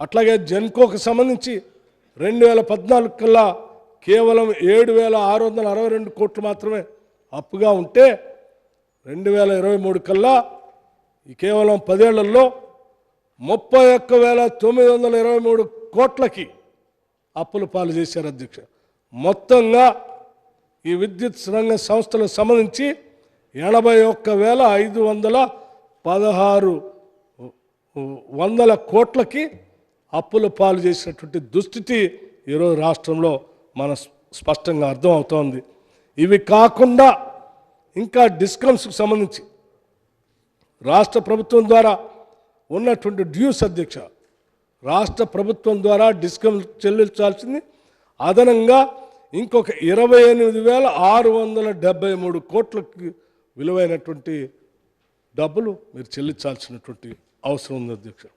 అట్లాగే జెన్కోకు సంబంధించి రెండు వేల పద్నాలుగు కల్లా కేవలం ఏడు వేల ఆరు వందల అరవై రెండు కోట్లు మాత్రమే అప్పుగా ఉంటే రెండు వేల ఇరవై మూడు కల్లా ఈ కేవలం పదేళ్ళలో ముప్పై ఒక్క వేల తొమ్మిది వందల ఇరవై మూడు కోట్లకి అప్పులు పాలు చేశారు అధ్యక్ష. మొత్తంగా ఈ విద్యుత్ రంగ సంస్థలకు సంబంధించి ఎనభై ఒక్క వేల ఐదు వందల పదహారు వందల కోట్లకి అప్పుల పాలు చేసినటువంటి దుస్థితి ఈరోజు రాష్ట్రంలో మన స్పష్టంగా అర్థమవుతోంది. ఇవి కాకుండా ఇంకా డిస్కమ్స్కి సంబంధించి రాష్ట్ర ప్రభుత్వం ద్వారా ఉన్నటువంటి డ్యూస్ అధ్యక్ష రాష్ట్ర ప్రభుత్వం ద్వారా డిస్కమ్ చెల్లించాల్సింది. అదనంగా ఇంకొక ఇరవై ఎనిమిది వేల ఆరు వందల డెబ్బై మూడు కోట్లకి విలువైనటువంటి డబ్బులు మీరు చెల్లించాల్సినటువంటి అవసరం ఉంది అధ్యక్షుడు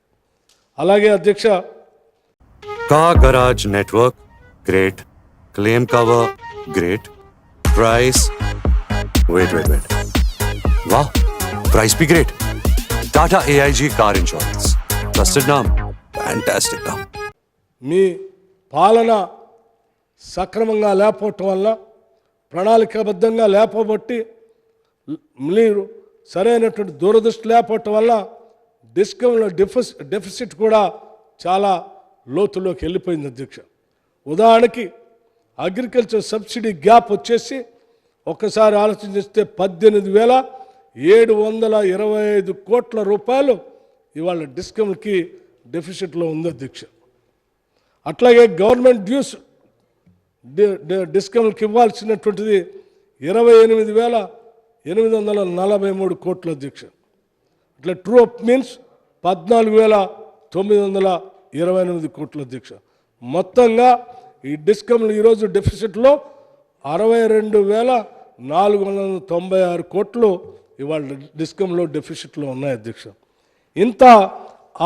అలాగే అధ్యక్ష. కాగరాజ్ network great. Claim cover great. Price. Wait wait wait. వా price be great. Tata AIG car insurance. Trusted NAM. Fantastic నామ్. మీ పాలన సక్రమంగా లేకపోవటం వల్ల ప్రణాళికాబద్ధంగా లేకపోబట్టి మీరు సరైనటువంటి దూరదృష్టి లేకపోవటం వల్ల డిస్కంలో డెఫిస్ డెఫిసిట్ కూడా చాలా లోతులోకి వెళ్ళిపోయింది అధ్యక్ష. ఉదాహరణకి అగ్రికల్చర్ సబ్సిడీ గ్యాప్ వచ్చేసి ఒక్కసారి ఆలోచన చేస్తే పద్దెనిమిది వేల ఏడు వందల ఇరవై ఐదు కోట్ల రూపాయలు ఇవాళ డిస్కంకి డెఫిసిట్లో ఉంది అధ్యక్ష. అట్లాగే గవర్నమెంట్ డ్యూస్ డిస్కౌంట్కి ఇవ్వాల్సినటువంటిది ఇరవై ఎనిమిది వేల ఎనిమిది వందల నలభై మూడు కోట్ల అధ్యక్ష. ఇట్లా ట్రూ అప్ మీన్స్ పద్నాలుగు వేల తొమ్మిది వందల ఇరవై ఎనిమిది కోట్ల అధ్యక్ష. మొత్తంగా ఈ డిస్కమ్లు ఈరోజు డెఫిసిట్లో అరవై రెండు వేల నాలుగు వందల తొంభై ఆరు కోట్లు ఇవాళ డిస్కంలో డెఫిసిట్లో ఉన్నాయి అధ్యక్ష. ఇంత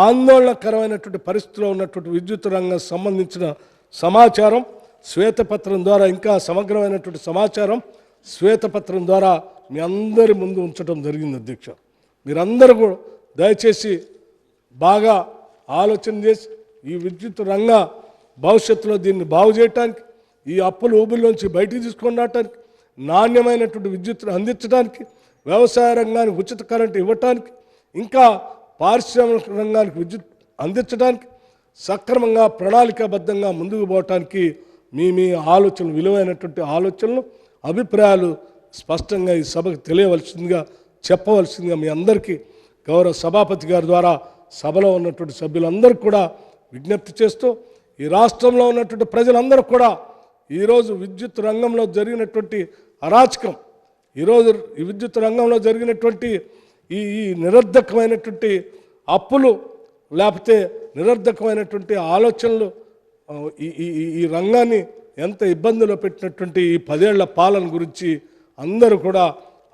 ఆందోళనకరమైనటువంటి పరిస్థితిలో ఉన్నటువంటి విద్యుత్ రంగం సంబంధించిన సమాచారం శ్వేతపత్రం ద్వారా ఇంకా సమగ్రమైనటువంటి సమాచారం శ్వేతపత్రం ద్వారా మీ అందరి ముందు ఉంచడం జరిగింది అధ్యక్ష. మీరందరూ కూడా దయచేసి బాగా ఆలోచన చేసి ఈ విద్యుత్ రంగ భవిష్యత్తులో దీన్ని బాగు చేయటానికి ఈ అప్పుల ఊబిలోంచి బయటికి తీసుకొని రావటానికి నాణ్యమైనటువంటి విద్యుత్తును అందించడానికి వ్యవసాయ రంగానికి ఉచిత కరెంటు ఇవ్వటానికి ఇంకా పారిశ్రామిక రంగానికి విద్యుత్ అందించడానికి సక్రమంగా ప్రణాళికాబద్ధంగా ముందుకు పోవటానికి మీ మీ ఆలోచనలు విలువైనటువంటి ఆలోచనలు అభిప్రాయాలు స్పష్టంగా ఈ సభకు తెలియవలసిందిగా చెప్పవలసిందిగా మీ అందరికీ గౌరవ సభాపతి గారి ద్వారా సభలో ఉన్నటువంటి సభ్యులందరికీ కూడా విజ్ఞప్తి చేస్తూ ఈ రాష్ట్రంలో ఉన్నటువంటి ప్రజలందరూ కూడా ఈరోజు విద్యుత్ రంగంలో జరిగినటువంటి అరాచకం ఈరోజు ఈ విద్యుత్ రంగంలో జరిగినటువంటి ఈ ఈ నిరర్ధకమైనటువంటి అప్పులు లేకపోతే నిరర్ధకమైనటువంటి ఆలోచనలు ఈ ఈ ఈ- రంగాన్ని ఎంత ఇబ్బందులు పెట్టినటువంటి ఈ పదేళ్ళ పాలన గురించి అందరూ కూడా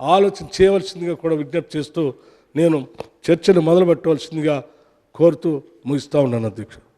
ఆలోచన చేయవలసిందిగా కూడా విజ్ఞప్తి చేస్తూ నేను చర్చను మొదలు పెట్టవలసిందిగా కోరుతూ ముగిస్తూ ఉన్నాను అధ్యక్షుడు